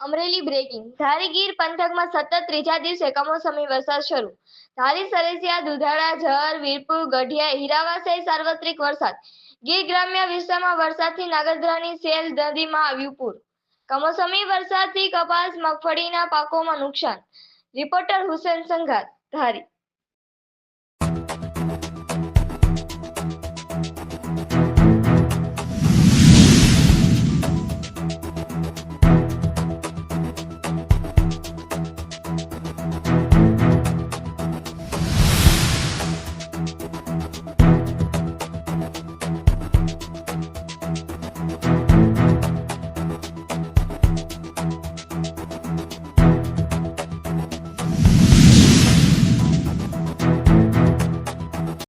Amreli breaking Dhari Gir પંથકમાં સતત ત્રીજા દિવસે કમોસમી વરસાદ શરૂ. ધારી સરેસિયા, દુધાળા જર વીરપુર, ગઢિયા, હીરાવા સહિત સાર્વત્રિક વરસાદ. ગીર ગ્રામ્ય વિસ્તારમાં વરસાદથી નાગરધરાની સેલ નદીમાં આવ્યું પૂર. કમોસમી વરસાદથી કપાસ, મગફળીના પાકોમાં નુકસાન. રિપોર્ટર હુસેન સંઘાત, ધારી.